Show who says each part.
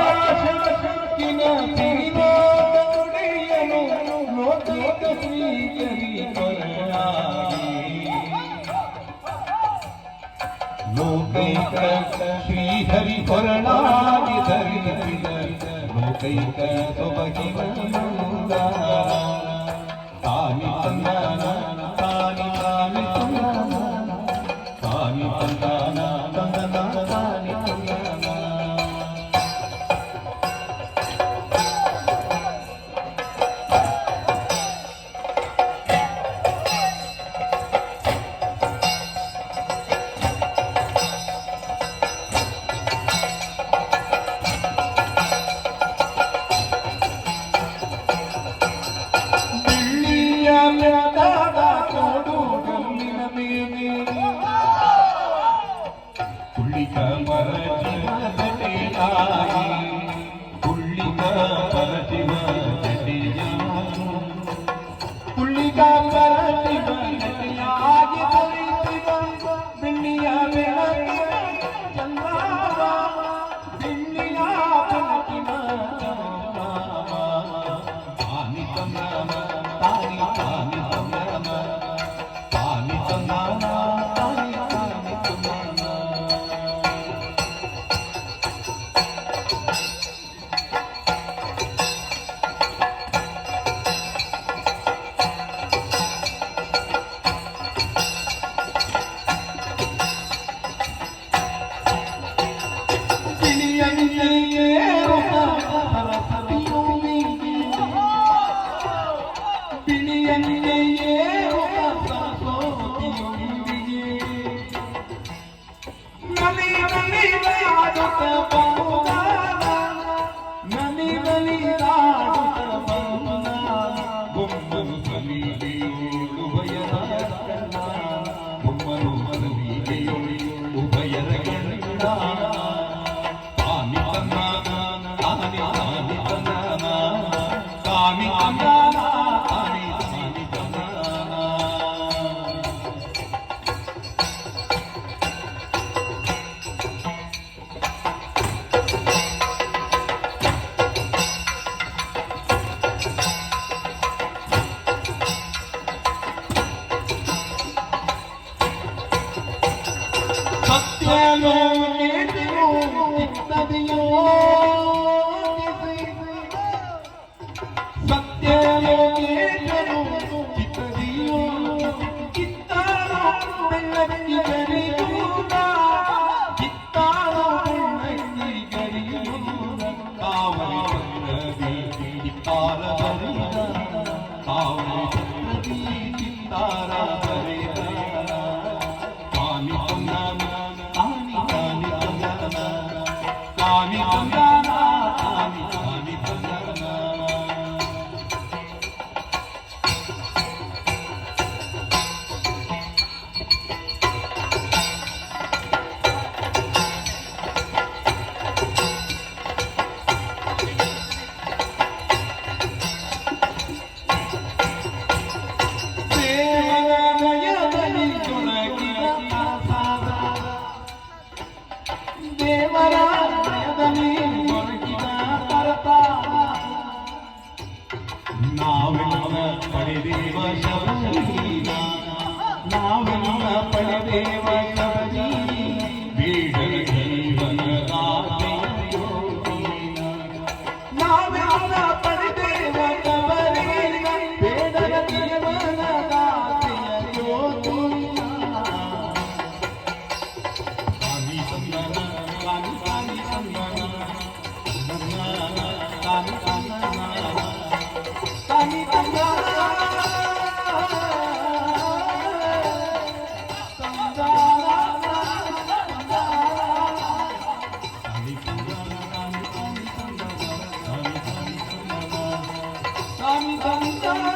Speaker 1: ఆకాశిన తిరిమోడయను లోక శ్రీకరి లోకైక శ్రీహరి పొరణాది ధరి లోకైక సుభగివను తాని తందానా తాని తందానా తందానా తాని comestible. Thank you. all 你 ದೇವನ 你懂的。